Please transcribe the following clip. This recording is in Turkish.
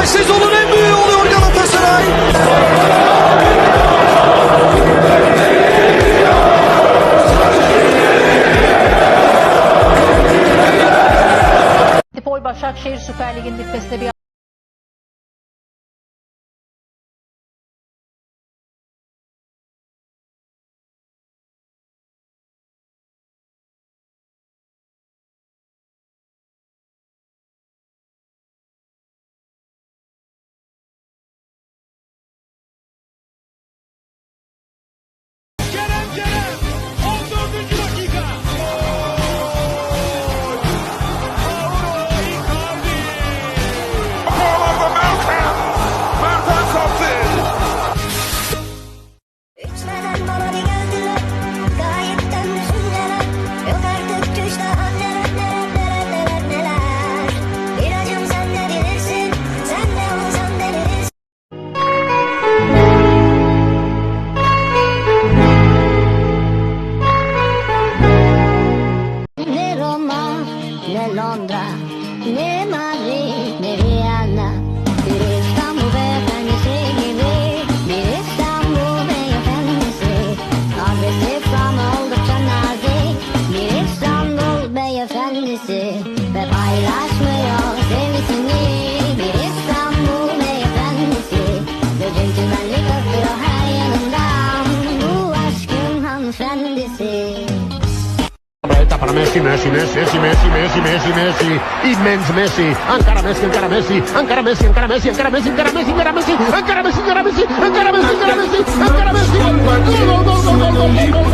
Galatasaray sezonun en büyüğü oluyor Galatasaray. Başakşehir Süper Lig'in bitmesine bir ne Londra Ne Madrid ne Viyana Bir İstanbul beyefendisi gibi? Bir İstanbul beyefendisi? Agresif ama oldukça nazik. Bir İstanbul beyefendisi? Ve paylaşmıyor sevgisini. Bir İstanbul beyefendisi? Ve centilmenlik akıyor her yanından Bu aşkın hanımefendisi Para Messi, Messi, Messi, Messi, Messi, Messi, Messi, Messi, immens Messi, encara Messi, encara Messi, encara Messi, encara Messi, encara Messi, encara Messi, encara Messi, encara Messi, encara Messi, encara Messi, encara Messi, encara Messi, encara Messi, gol, gol, gol, gol, gol, gol, gol, gol.